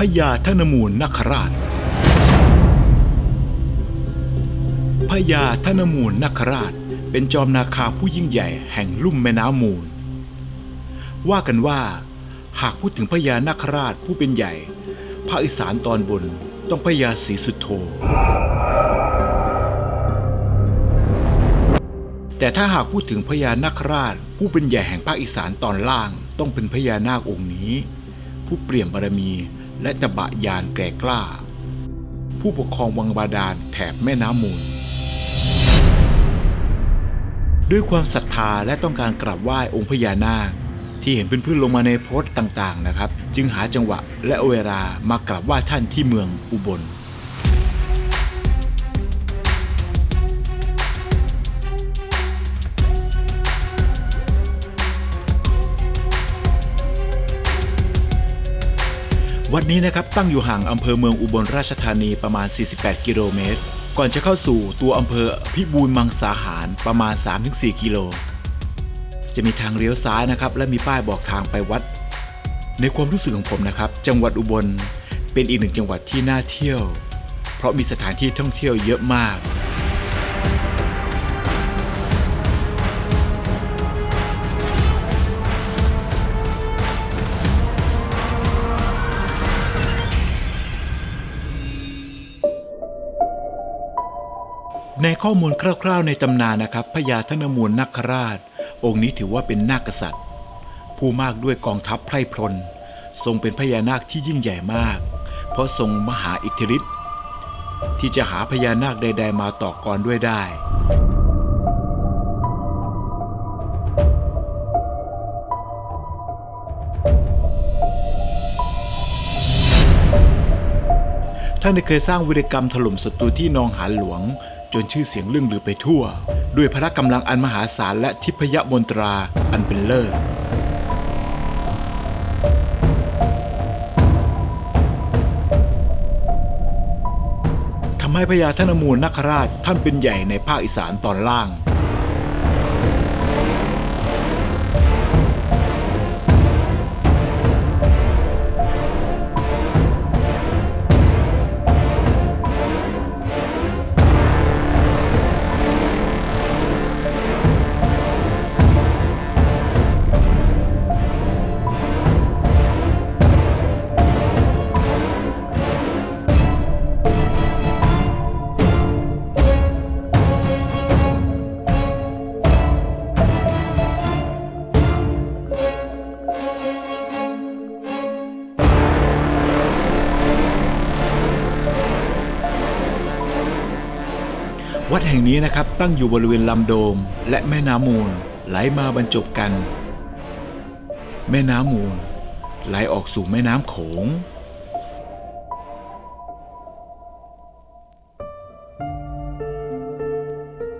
พญาธนมูลนาคราชพญาธนมูลนาคราชเป็นจอมนาคาผู้ยิ่งใหญ่แห่งลุ่มแม่น้ำมูล ว่ากันว่า หากพูดถึงพญานาคราชผู้เป็นใหญ่ ภาคอีสานตอนบนต้องพญาศรีสุดโธแต่ถ้าหากพูดถึงพญานาคราช ผู้เป็นใหญ่แห่งภาคอีสานตอนล่าง ต้องเป็นพญานาคองค์นี้ ผู้เปลี่ยนบารมี และตบะยานแก่กล้า ผู้ปกครองวังบาดาลแถบแม่น้ำมูล ด้วยความศรัทธาและต้องการกราบไหว้องค์พญานาค ที่เห็นเพื่อนๆลงมาในโพสต์ต่างๆนะครับ จึงหาจังหวะและเวลามากราบไหว้ท่านที่เมืองอุบล วัดนี้นะครับตั้งอยู่ห่างอำเภอเมืองอุบลราชธานีประมาณ 48 กิโลเมตร ก่อนจะเข้าสู่ตัวอำเภอพิบูลมังสาหารประมาณ 3-4 กิโล จะมีทางเลี้ยวซ้ายนะครับและมีป้ายบอกทางไปวัด ในความรู้สึกของผมนะครับ จังหวัดอุบลเป็นอีกหนึ่งจังหวัดที่น่าเที่ยว เพราะมีสถานที่ท่องเที่ยวเยอะมาก ในข้อมูลคร่าวๆในตำนานนะครับพญาธนมูลนาคราช องค์นี้ถือว่าเป็นนาคกษัตริย์ ผู้มากด้วยกองทัพไพร่พล ทรงเป็นพญานาคที่ยิ่งใหญ่มาก เพราะทรงมหาอิทธิฤทธิ์ที่จะหาพญานาคใด ๆ มาต่อกรด้วยได้ท่านได้เคยสร้างวิรกรรมถล่มศัตรูที่นองหานหลวง จนชื่อเสียงเรื่องลือไปทั่ว ด้วยพละกำลังอันมหาศาลและทิพยมนตราอันเป็นเลิศทำให้พญาธนมูลนคราชท่านเป็นใหญ่ในภาคอีสานตอนล่าง วัดแห่งนี้นะครับตั้งอยู่บริเวณลำโดม และแม่น้ำมูลไหลมาบรรจบกัน แม่น้ำมูลไหลออกสู่แม่น้ำโขง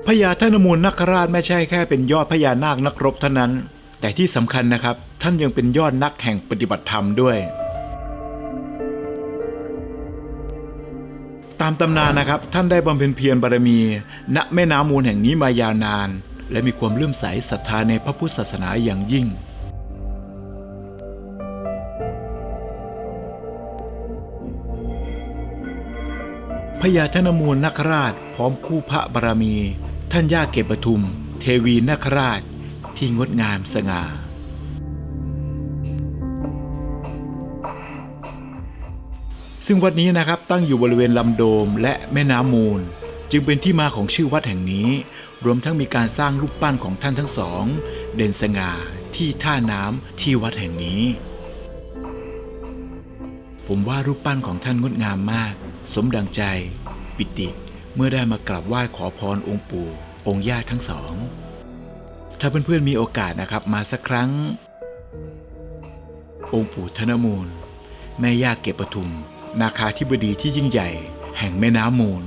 พญาธนมูลนาคราชไม่ใช่แค่เป็นยอดพญานาคนักรบเท่านั้น แต่ที่สำคัญนะครับท่านยังเป็นยอดนักแห่งปฏิบัติธรรมด้วยามตำนานนะครับ ท่านได้บำเพ็ญเพียรบารมี ณแม่น้ำมูลแห่งนี้มายาวนาน และมีความเลื่อมใสศรัทธาในพระพุทธศาสนาอย่างยิ่งพญาธนมูลนาคราชพร้อมคู่พระบารมี ท่านย่าเก็บปทุม เทวีนาคราช ที่งดงามสง่า ซึ่งวัดนี้นะครับตั้งอยู่บริเวณลำโดมและแม่น้ำมูล จึงเป็นที่มาของชื่อวัดแห่งนี้ รวมทั้งมีการสร้างรูปปั้นของท่านทั้งสอง เด่นสง่าที่ท่าน้ำที่วัดแห่งนี้ ผมว่ารูปปั้นของท่านงดงามมาก สมดังใจ ปิติ เมื่อได้มากราบไหว้ขอพรองค์ปู่องค์ย่าทั้งสอง ถ้าเพื่อนๆมีโอกาสนะครับมาสักครั้ง องค์ปู่ธนมูล แม่ย่าเก็บปทุม นาคาธิบดีที่ยิ่งใหญ่แห่งแม่น้ำมูล